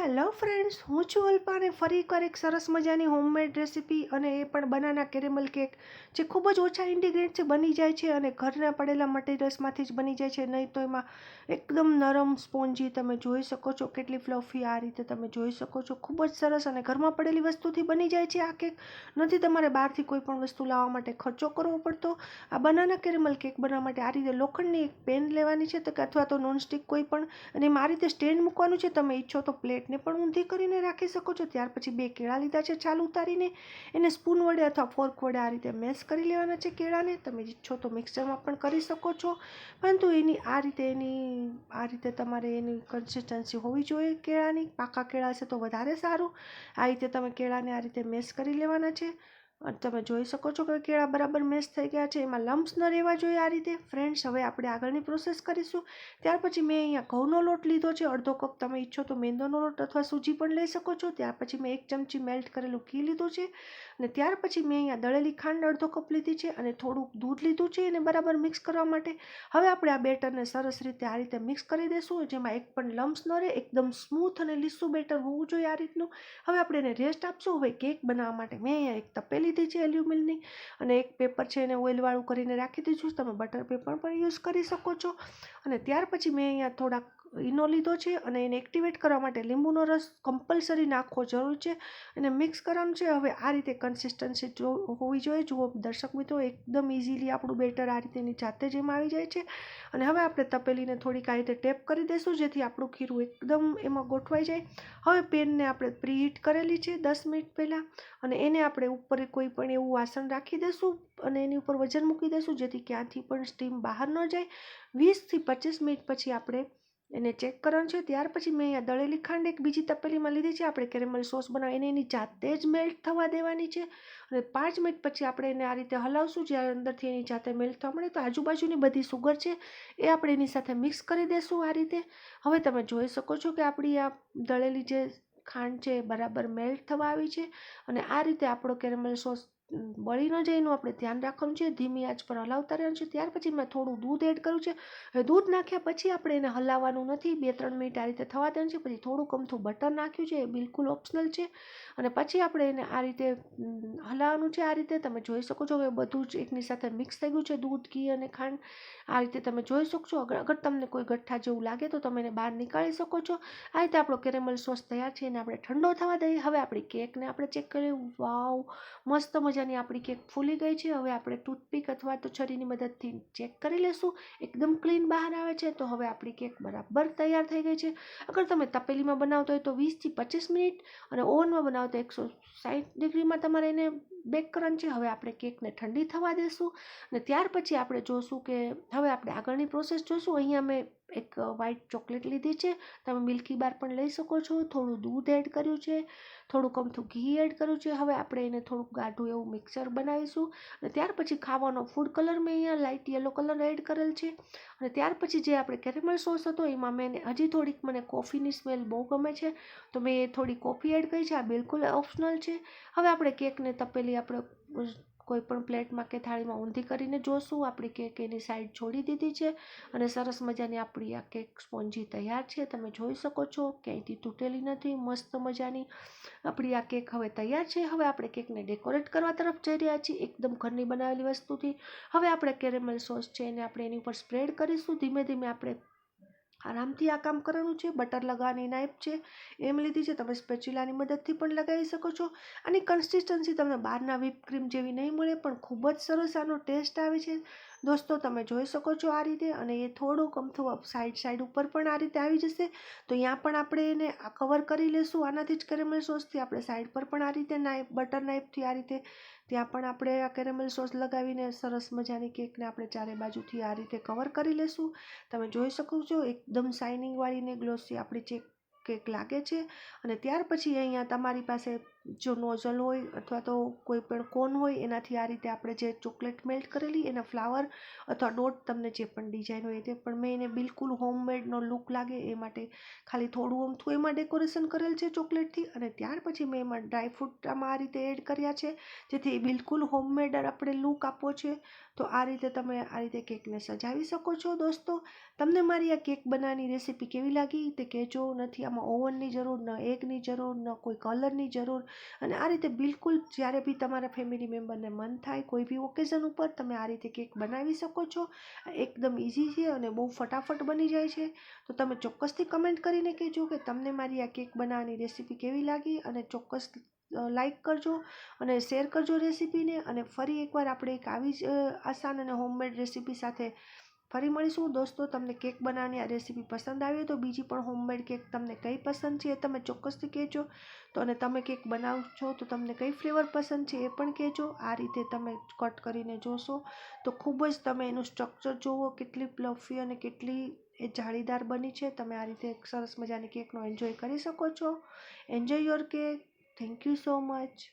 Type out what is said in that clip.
Hello friends હું છું અલ્પા અને ફરી એકવાર એક સરસ મજાની હોમમેડ રેસીપી અને એ પણ બનાના કેરેમલ કેક જે ખૂબ જ ઓછા ઇન્ગ્રીડિયન્ટ્સથી બની જાય છે અને ઘરના પડેલા મટીરિયલ્સમાંથી જ બની જાય છે. નહીં તો એમાં એકદમ નરમ સ્પોન્જી તમે જોઈ શકો છો, કેટલી ફ્લફી આ રીતે તમે જોઈ શકો છો. ખૂબ જ સરસ અને ઘરમાં પડેલી વસ્તુથી બની જાય છે આ કેક નથી તમારે બહારથી કોઈ પણ વસ્તુ લાવવા માટે ખર્ચો કરવો પડતો. આ બનાના કેરેમલ કેક બનાવવા માટે આ રીતે લોખંડની એક પેન લેવાની છે તો કે અથવા તો નોનસ્ટિક કોઈ પણ અને આ રીતે સ્ટેન્ડ મૂકવાનું છે. તમે ઈચ્છો તો પ્લેટને પણ ઊંધી કરીને રાખી શકો છો. ત્યાર પછી બે કેળા લીધા છે ચાલુ ઉતારીને. એને સ્પૂન વડે અથવા ફોર્ક વડે આ રીતે મેશ કરી લેવાના છે કેળાને. તમે ઈચ્છો તો મિક્સરમાં પણ કરી શકો છો. પરંતુ એની આ રીતે એની, આ રીતે તમારે એની કન્સિસ્ટન્સી હોવી જોઈએ કેળાની. પાકા કેળા છે તો વધારે સારું. આ રીતે તમે કેળાને આ રીતે મેશ કરી લેવાના છે. તમે જોઈ શકો છો કે કેળા બરાબર મેશ થઈ ગયા છે. એમાં લમ્સ ન રહેવા જોઈએ આ રીતે. ફ્રેન્ડ્સ હવે આપણે આગળની પ્રોસેસ કરીશું. ત્યાર પછી મેં અહીંયા ઘઉંનો લોટ લીધો છે. અડધો કપ તમે ઈચ્છો તો મેંદોનો લોટ અથવા સૂજી પણ લઈ શકો છો. ત્યાર પછી મેં એક ચમચી મેલ્ટ કરેલું ઘી લીધું છે. અને ત્યાર પછી મેં અહીંયા દળેલી ખાંડ અડધો કપ લીધી છે અને થોડુંક દૂધ લીધું છે એને બરાબર મિક્સ કરવા માટે. હવે આપણે આ બેટરને સરસ રીતે આ રીતે મિક્સ કરી દઈશું જેમાં એક પણ લમ્સ ન રહે. એકદમ સ્મૂથ અને લીસું બેટર હોવું જોઈએ આ રીતનું. હવે આપણે એને રેસ્ટ આપશું. હવે કેક બનાવવા માટે મેં અહીંયા એક તપેલી લીધી છે એલ્યુમિલની અને એક પેપર છે એને ઓઇલવાળું કરીને રાખી દીધું તમે બટર પેપર પણ યુઝ કરી શકો છો. અને ત્યાર પછી મેં અહીંયા થોડાક ઈનો લીધો છે અને એને એક્ટિવેટ કરવા માટે લીંબુનો રસ કમ્પલસરી નાખવો જરૂર છે અને મિક્સ કરવાનું છે. હવે આ રીતે કન્સિસ્ટન્સી જો હોવી જોઈએ. જુઓ, દર્શક મિત્રો, એકદમ ઇઝીલી આપણું બેટર આ રીતે એની જાતે જ એમાં આવી જાય છે. અને હવે આપણે તપેલીને થોડીક આ રીતે ટેપ કરી દઈશું જેથી આપણું ખીરું એકદમ એમાં ગોઠવાઈ જાય. હવે પેનને આપણે પ્રીહીટ કરેલી છે દસ મિનિટ પહેલાં અને એને આપણે ઉપર કોઈ પણ એવું વાસણ રાખી દઈશું અને એની ઉપર વજન મૂકી દઈશું જેથી ક્યાંથી પણ સ્ટીમ બહાર ન જાય. વીસથી પચીસ મિનિટ પછી આપણે એને ચેક કરવાનું છે, ત્યાર પછી મેં અહીંયા દળેલી ખાંડ એક બીજી તપેલીમાં લીધી છે. આપણે કેરેમલ સોસ બનાવી એને એની જાતે જ મેલ્ટ થવા દેવાની છે. અને પાંચ મિનિટ પછી આપણે એને આ રીતે હલાવશું. જ્યારે અંદરથી એની જાતે મેલ્ટ થવા મળે તો આજુબાજુની બધી સુગર છે એ આપણે એની સાથે મિક્સ કરી દઈશું આ રીતે. હવે તમે જોઈ શકો છો કે આપણી આ દળેલી જે ખાંડ છે એ બરાબર મેલ્ટ થવા આવી છે. અને આ રીતે આપણો કેરેમલ સોસ બળી ન જાય એનું આપણે ધ્યાન રાખવાનું છે, ધીમી આંચ પર હલાવતા રહેવાનું છે. ત્યાર પછી મેં થોડું દૂધ એડ કર્યું છે. હવે દૂધ નાખ્યા પછી આપણે એને હલાવવાનું નથી. બે ત્રણ મિનિટ આ રીતે થવા દેવાનું છે. પછી થોડુંક અમથું બટર નાખ્યું છે. એ બિલકુલ ઓપ્શનલ છે. અને પછી આપણે એને આ રીતે હલાવવાનું છે આ રીતે. તમે જોઈ શકો છો કે બધું જ એકની સાથે મિક્સ થઈ ગયું છે. દૂધ, ઘી અને ખાંડ. આ રીતે તમે જોઈ શકશો. અગર તમને કોઈ ગઠ્ઠા જેવું લાગે તો તમે એને બહાર નીકાળી શકો છો. આ રીતે આપણો કેરેમલ સોસ તૈયાર છે. એને આપણે ઠંડો થવા દઈએ. હવે આપણી કેકને આપણે ચેક કરીએ. વાવ, મસ્ત મજા મજાની આપણી કેક ફૂલી ગઈ છે, હવે આપણે ટૂથપીક અથવા તો છરીની મદદથી ચેક કરી લેશું. એકદમ ક્લીન બહાર આવે છે, તો હવે આપણી કેક બરાબર તૈયાર થઈ ગઈ છે. અગર તમે તપેલીમાં બનાવતો હોય તો વીસથી પચીસ મિનિટ અને ઓવનમાં બનાવતો એકસો સાઠ ડિગ્રીમાં તમારે એને બેક કરવાનું છે હવે આપણે કેકને ઠંડી થવા દેશું અને ત્યાર પછી આપણે જોશું કે હવે આપણે આગળની પ્રોસેસ જોશું. અહીંયા મેં એક વ્હાઈટ ચોકલેટ લીધી છે. તમે મિલ્કી બાર પણ લઈ શકો છો. થોડું દૂધ એડ કર્યું છે. થોડુંક અમથું ઘી એડ કર્યું છે. હવે આપણે એને થોડુંક ગાઢું એવું મિક્સર બનાવીશું અને ત્યાર પછી ખાવાનો ફૂડ કલર મેં અહીંયા લાઇટ યલો કલર એડ કરેલ છે. અને ત્યાર પછી જે આપણે કેરેમલ સોસ હતો એમાં મેં હજી થોડીક મને કોફીની સ્મેલ બહુ ગમે છે. તો મેં થોડી કોફી એડ કરી છે. આ બિલકુલ ઓપ્શનલ છે. હવે આપણે કેકને તપેલી આપણે કોઈ પણ પ્લેટમાં કે થાળીમાં ઊંધી કરીને જોશું. આપણી કેક એની સાઈડ છોડી દીધી છે અને સરસ મજાની આપણી આ કેક સ્પોન્જી તૈયાર છે. તમે જોઈ શકો છો, ક્યાંયથી તૂટેલી નથી, મસ્ત મજાની આપણી આ કેક હવે તૈયાર છે. હવે આપણે કેકને ડેકોરેટ કરવા તરફ જઈ રહ્યા છીએ, એકદમ ઘરની બનાવેલી વસ્તુથી. હવે આપણે કેરેમલ સોસ છે એને આપણે એની ઉપર સ્પ્રેડ કરીશું. ધીમે ધીમે આપણે આરામથી આ કામ કરવાનું છે, બટર લગાવવાની નાઇફ છે, એમ લીધી છે. તમે સ્પેચ્યુલાની મદદથી પણ લગાવી શકો છો આની કન્સિસ્ટન્સી તમને બહારના વ્હીપ ક્રીમ જેવી નહીં મળે પણ ખૂબ જ સરસ આનો ટેસ્ટ આવે છે. દોસ્તો, તમે જોઈ શકો છો આ રીતે અને એ થોડુંક અમથું સાઈડ સાઈડ ઉપર પણ આ રીતે આવી જશે. તો ત્યાં પણ આપણે એને કવર કરી લેશું, આનાથી જ કેરેમલ સોસથી આપણે સાઈડ પર પણ આ રીતે નાઈફ બટર નાઈફથી આ રીતે ત્યાં પણ આપણે આ કેરેમલ સોસ લગાવીને સરસ મજાની કેકને આપણે ચારે બાજુથી આ રીતે કવર કરી લેશું. તમે જોઈ શકો છો, એકદમ શાઇનિંગવાળી ને ગ્લોસી આપણી જે કેક લાગે છે. અને ત્યાર પછી અહીંયા તમારી પાસે જો નોઝલ હોય અથવા તો કોઈ પણ કોન હોય, એનાથી આ રીતે આપણે જે ચોકલેટ મેલ્ટ કરેલી, એના ફ્લાવર અથવા ડોટ તમને જે પણ ડિઝાઇન હોય તે પણ મેં એને બિલકુલ હોમમેડનો લુક લાગે એ માટે ખાલી થોડું અમથું એમાં ડેકોરેશન કરેલ છે ચોકલેટથી અને ત્યાર પછી મેં એમાં ડ્રાયફ્રૂટ આમાં આ રીતે એડ કર્યા છે, જેથી બિલકુલ હોમમેડ આપણે લુક આપવો છે. તો આ રીતે તમે આ રીતે કેકને સજાવી શકો છો દોસ્તો. તમને મારી આ કેક બનાવવાની રેસીપી કેવી લાગી તે કહેજો. નથી આમાં ઓવનની જરૂર, ન એગની જરૂર, ન કોઈ કલરની જરૂર. અને આ રીતે બિલકુલ જ્યારે બી તમારા ફેમિલી મેમ્બરને મન થાય કોઈ બી ઓકેઝન ઉપર, તમે આ રીતે કેક બનાવી શકો છો. એકદમ ઇઝી છે અને બહુ ફટાફટ બની જાય છે. તો તમે ચોક્કસથી કમેન્ટ કરીને કહેજો કે તમને મારી આ કેક બનાવવાની રેસીપી કેવી લાગી અને ચોક્કસ લાઈક કરજો અને શેર કરજો રેસીપીને અને ફરી એકવાર આપણે એક આવી જ આસાન અને હોમમેડ રેસીપી સાથે ફરી મળીશું. દોસ્તો, તમને કેક બનાવવાની આ રેસીપી પસંદ આવી તો બીજી પણ હોમમેડ કેક તમને કઈ પસંદ છે એ તમે ચોક્કસથી કહેજો. તો અને તમે કેક બનાવો છો તો તમને કઈ ફ્લેવર પસંદ છે એ પણ કહેજો. આ રીતે તમે કટ કરીને જોશો તો ખૂબ જ તમે એનું સ્ટ્રક્ચર જુઓ કેટલી પ્લફી અને કેટલી એ જાળીદાર બની છે. તમે આ રીતે સરસ મજાની કેકનો એન્જોય કરી શકો છો. Enjoy your cake thank you so much